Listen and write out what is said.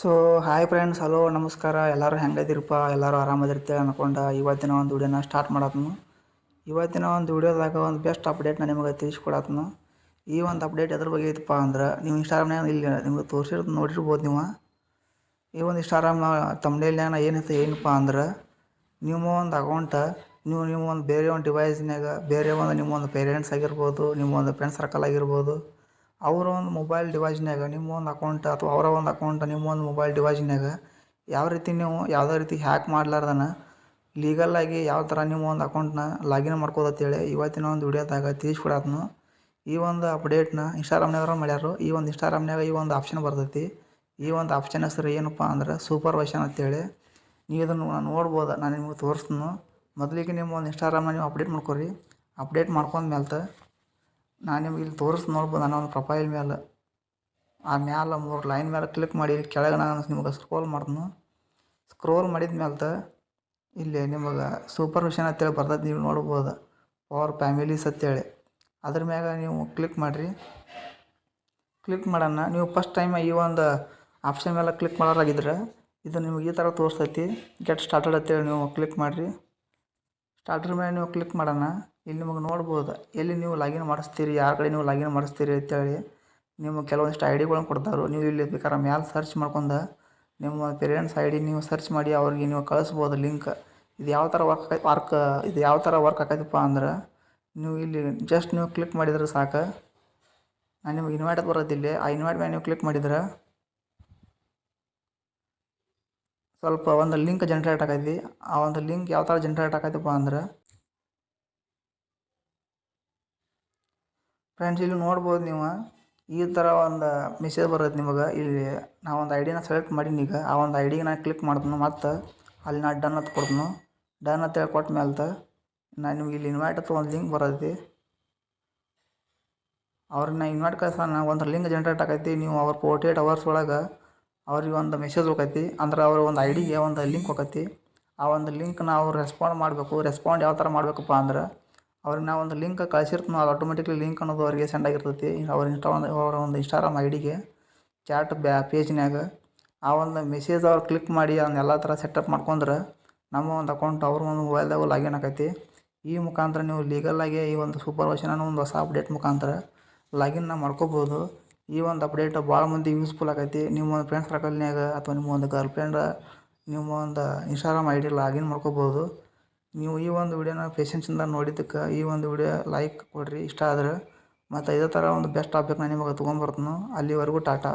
So hi friends hello ನಮಸ್ಕಾರ. ಎಲ್ಲರೂ ಹೆಂಗದಿರಪ್ಪ? ಎಲ್ಲರೂ ಆರಾಮದಿರ್ತೇವೆ ಅನ್ಕೊಂಡು ಇವತ್ತಿನ ಒಂದು ವಿಡಿಯೋನ ಸ್ಟಾರ್ಟ್ ಮಾಡತ್ನು. ಇವತ್ತಿನ ಒಂದು ವಿಡಿಯೋದಾಗ ಒಂದು ಬೆಸ್ಟ್ ಅಪ್ಡೇಟ್ನ ನಿಮಗೆ ತಿಳಿಸ್ಕೊಡತ್ನು. ಈ ಒಂದು ಅಪ್ಡೇಟ್ ಎದ್ರ ಬಗ್ಗೆ ಐತಪ್ಪ ಅಂದ್ರೆ ನೀವು ಇನ್ಸ್ಟಾಗ್ರಾಮ್ನಾಗ ಇಲ್ಲಿ ನಿಮ್ಗೆ ತೋರಿಸಿರೋದು ನೋಡಿರ್ಬೋದು ನೀವು. ಈ ಒಂದು ಇನ್ಸ್ಟಾಗ್ರಾಮ್ನ ತಮ್ಮನೇಲಿನ ಏನೈತೆ ಏನಪ್ಪ ಅಂದ್ರೆ, ನಿಮ್ಮ ಒಂದು ಅಕೌಂಟ ನೀವು ನಿಮ್ಮ ಒಂದು ಬೇರೆ ಒಂದು ಡಿವೈಸ್ನಾಗ ಬೇರೆ ಒಂದು ನಿಮ್ಮ ಒಂದು ಪೇರೆಂಟ್ಸ್ ಆಗಿರ್ಬೋದು, ನಿಮ್ಮ ಒಂದು ಫ್ರೆಂಡ್ ಸರ್ಕಲ್ ಆಗಿರ್ಬೋದು ಅವರ ಒಂದು ಮೊಬೈಲ್ ಡಿವೈಸ್ನಾಗ ನಿಮ್ಮ ಒಂದು ಅಕೌಂಟ್ ಅಥವಾ ಅವರ ಒಂದು ಅಕೌಂಟ್ ನಿಮ್ಮ ಒಂದು ಮೊಬೈಲ್ ಡಿವೈಸ್ನಾಗ ಯಾವ ರೀತಿ ನೀವು ಯಾವುದೇ ರೀತಿ ಹ್ಯಾಕ್ ಮಾಡ್ಲಾರ್ದನ ಲೀಗಲ್ಲಾಗಿ ಯಾವ ಥರ ನಿಮ್ಮ ಒಂದು ಅಕೌಂಟ್ನ ಲಾಗಿನ್ ಮಾಡ್ಕೋದತ್ತೇಳಿ ಇವತ್ತಿನ ಒಂದು ವಿಡಿಯೋದಾಗ ತಿಳಿಸ್ಕೊಡತ್ನು. ಈ ಒಂದು ಅಪ್ಡೇಟ್ನ ಇನ್ಸ್ಟಾಗ್ರಾಮ್ನಾಗ ಮಾಡ್ಯಾರು. ಈ ಒಂದು ಇನ್ಸ್ಟಾಗ್ರಾಮ್ನಾಗ ಈ ಒಂದು ಆಪ್ಷನ್ ಬರ್ತೈತಿ. ಈ ಒಂದು ಆಪ್ಷನ್ ಹೆಸರು ಏನಪ್ಪ ಅಂದ್ರೆ ಸೂಪರ್ ಅಂತ ಅಂತೇಳಿ. ನೀವು ಇದನ್ನು ನೋಡ್ಬೋದು, ನಾನು ನಿಮಗೆ ತೋರಿಸ್ತೀನಿ. ಮೊದಲಿಗೆ ನಿಮ್ಮ ಒಂದು ಇನ್ಸ್ಟಾಗ್ರಾಮ್ನ ನೀವು ಅಪ್ಡೇಟ್ ಮಾಡ್ಕೊರಿ. ಅಪ್ಡೇಟ್ ಮಾಡ್ಕೊಂಡ್ಮೇಲೆ ನಾನು ನಿಮ್ಗೆ ಇಲ್ಲಿ ತೋರಿಸಿ ನೋಡ್ಬೋದು ನನ್ನ ಒಂದು ಪ್ರೊಫೈಲ್ ಮೇಲೆ ಆ ಮ್ಯಾಲೆ ಮೂರು ಲೈನ್ ಮೇಲೆ ಕ್ಲಿಕ್ ಮಾಡಿ ಕೆಳಗೆ ನಾನು ನಿಮಗೆ ಸ್ಕ್ರೋಲ್ ಮಾಡ್ತೀನಿ ಸ್ಕ್ರೋಲ್ ಮಾಡಿದ ಮೇಲೆ ಇಲ್ಲಿ ನಿಮಗೆ ಸೂಪರ್ ವಿಷನ್ ಅಂತೇಳಿ ಬರ್ತದೆ, ನೀವು ನೋಡ್ಬೋದು. ಪವರ್ ಫ್ಯಾಮಿಲೀಸ್ ಅಂತೇಳಿ. ಅದ್ರ ಮ್ಯಾಗ ನೀವು ಕ್ಲಿಕ್ ಮಾಡಿರಿ. ಕ್ಲಿಕ್ ಮಾಡೋಣ ನೀವು ಫಸ್ಟ್ ಟೈಮ್ ಈ ಒಂದು ಆಪ್ಷನ್ ಮೇಲೆ ಕ್ಲಿಕ್ ಮಾಡೋರಾಗಿದ್ರೆ ಇದು ನಿಮಗೆ ಈ ಥರ ತೋರಿಸ್ತೈತಿ. ಗೆಟ್ ಸ್ಟಾರ್ಟೆಡ್ ಅಂತೇಳಿ ನೀವು ಕ್ಲಿಕ್ ಮಾಡಿರಿ. ಸ್ಟಾರ್ಟರ್ ಮೇಲೆ ನೀವು ಕ್ಲಿಕ್ ಮಾಡೋಣ. ಇಲ್ಲಿ ನಿಮಗೆ ನೋಡ್ಬೋದು, ಎಲ್ಲಿ ನೀವು ಲಾಗಿನ್ ಮಾಡಿಸ್ತೀರಿ, ಯಾರ ಕಡೆ ನೀವು ಲಾಗಿನ್ ಮಾಡಿಸ್ತೀರಿ ಅಂತೇಳಿ ನಿಮ್ಮ ಕೆಲವೊಂದಿಷ್ಟು ಐ ಡಿಗಳನ್ನ ಕೊಡ್ತಾರೆ. ನೀವು ಇಲ್ಲಿ ಬೇಕಾದ್ರೆ ಮ್ಯಾಲೆ ಸರ್ಚ್ ಮಾಡ್ಕೊಂಡು ನಿಮ್ಮ ಪೇರೆಂಟ್ಸ್ ಐ ಡಿ ನೀವು ಸರ್ಚ್ ಮಾಡಿ ಅವ್ರಿಗೆ ನೀವು ಕಳಿಸ್ಬೋದು ಲಿಂಕ್ ಇದು ಯಾವ ಥರ ವರ್ಕ್ ವರ್ಕ್ ಇದು ಯಾವ ಥರ ವರ್ಕ್ ಆಕೈತಪ್ಪ ಅಂದ್ರೆ ನೀವು ಇಲ್ಲಿ ಜಸ್ಟ್ ನೀವು ಕ್ಲಿಕ್ ಮಾಡಿದ್ರೆ ಸಾಕು. ನಾನು ನಿಮಗೆ ಇನ್ವೈಟ್ ಬರೋದಿಲ್ಲ. ಆ ಇನ್ವೈಟ್ ಮೇಲೆ ನೀವು ಕ್ಲಿಕ್ ಮಾಡಿದ್ರೆ ಸ್ವಲ್ಪ ಒಂದು ಲಿಂಕ್ ಜನ್ರೇಟ್ ಆಗೈತಿ. ಆ ಒಂದು ಲಿಂಕ್ ಯಾವ ಥರ ಜನ್ರೇಟ್ ಆಗೈತಪ್ಪ ಅಂದ್ರೆ ಫ್ರೆಂಡ್ಸ್ ಇಲ್ಲಿ ನೋಡ್ಬೋದು ನೀವು. ಈ ಥರ ಒಂದು ಮೆಸೇಜ್ ಬರುತ್ತೆ ನಿಮಗೆ. ಇಲ್ಲಿ ನಾವು ಒಂದು ಐ ಡಿನ ಸೆಲೆಕ್ಟ್ ಮಾಡೀನಿ ಈಗ. ಆ ಒಂದು ಐ ಡಿಗೆ ನಾನು ಕ್ಲಿಕ್ ಮಾಡ್ತೀನಿ ಮತ್ತು ಅಲ್ಲಿ ನಾನು ಡನ್ ಅಂತ ಕೊಡ್ತೀನಿ. ಡನ್ ಅಂತ ಹೇಳಿ ಕೊಟ್ಟ ಮೇಲೆ ನಾನು ನಿಮ್ಗೆ ಇಲ್ಲಿ ಇನ್ವೈಟ್ ಅಥವಾ ಒಂದು ಲಿಂಕ್ ಬರತ್ತೆ. ಅವ್ರನ್ನ ಇನ್ವೈಟ್ ಕಳ್ಸೋಣ. ಒಂದು ಲಿಂಕ್ ಜನ್ರೇಟ್ ಆಗೈತಿ. ನೀವು ಅವ್ರ ಫೋರ್ಟಿ ಏಟ್ ಅವರ್ಸ್ ಒಳಗೆ ಅವ್ರಿಗೆ ಒಂದು ಮೆಸೇಜ್ ಹೋಗೈತಿ. ಅಂದ್ರೆ ಅವ್ರ ಒಂದು ಐ ಡಿಗೆ ಒಂದು ಲಿಂಕ್ ಹೋಗೈತಿ. ಆ ಒಂದು ಲಿಂಕ್ನ ನಾವು ರೆಸ್ಪಾಂಡ್ ಮಾಡಬೇಕು. ರೆಸ್ಪಾಂಡ್ ಯಾವ ಥರ ಮಾಡಬೇಕಪ್ಪ ಅಂದ್ರೆ, ಅವ್ರಿಗೆ ನಾವು ಒಂದು ಲಿಂಕ್ ಕಳಿಸಿರ್ತೀವಿ ಅದು ಆಟೋಮೆಟಿಕ್ಲಿ ಲಿಂಕ್ ಅನ್ನೋದು ಅವ್ರಿಗೆ ಸೆಂಡ್ ಆಗಿರ್ತೈತಿ. ಅವ್ರ ಇನ್ಸ್ಟಾ ಒಂದು ಅವರ ಒಂದು ಇನ್ಸ್ಟಾಗ್ರಾಮ್ ಐ ಡಿಗೆ ಚಾಟ್ ಬ್ಯಾ ಪೇಜ್ನ್ಯಾಗ ಆ ಒಂದು ಮೆಸೇಜ್ ಅವ್ರು ಕ್ಲಿಕ್ ಮಾಡಿ ಅದನ್ನ ಎಲ್ಲ ಥರ ಸೆಟಪ್ ಮಾಡ್ಕೊಂಡ್ರೆ, ನಮ್ಮ ಒಂದು ಅಕೌಂಟ್ ಅವ್ರ ಒಂದು ಮೊಬೈಲ್ದಾಗ ಲಾಗಿನ್ ಆಗೈತಿ. ಈ ಮುಖಾಂತರ ನೀವು ಲೀಗಲಾಗಿ ಈ ಒಂದು ಸೂಪರ್ ವರ್ಷನ ಒಂದು ಹೊಸ ಅಪ್ಡೇಟ್ ಮುಖಾಂತರ ಲಾಗಿನ್ನ ಮಾಡ್ಕೋಬೋದು. ಈ ಒಂದು ಅಪ್ಡೇಟ್ ಭಾಳ ಮಂದಿ ಯೂಸ್ಫುಲ್ ಆಗೈತಿ. ನಿಮ್ಮ ಒಂದು ಫ್ರೆಂಡ್ಸ್ ಸರ್ಕಲ್ನ್ಯಾಗ ಅಥವಾ ನಿಮ್ಮ ಒಂದು ಗರ್ಲ್ ಫ್ರೆಂಡ್ ನಿಮ್ಮ ಒಂದು ಇನ್ಸ್ಟಾಗ್ರಾಮ್ ಐ ಡಿ ಲಾಗಿನ್ ಮಾಡ್ಕೋಬೋದು. ನೀವು ಈ ಒಂದು ವಿಡಿಯೋನ ಪೇಷನ್ಸಿಂದ ನೋಡಿದ್ದಕ್ಕೆ ಈ ಒಂದು ವಿಡಿಯೋ ಲೈಕ್ ಕೊಡಿರಿ, ಇಷ್ಟ ಆದ್ರೆ. ಮತ್ತು ಇದೇ ಥರ ಒಂದು ಬೆಸ್ಟ್ ಟಾಪಿಕ್ನ ನಿಮಗೆ ತೊಗೊಂಬರ್ತೀನಿ ಅಲ್ಲಿವರೆಗೂ ಟಾಟಾ.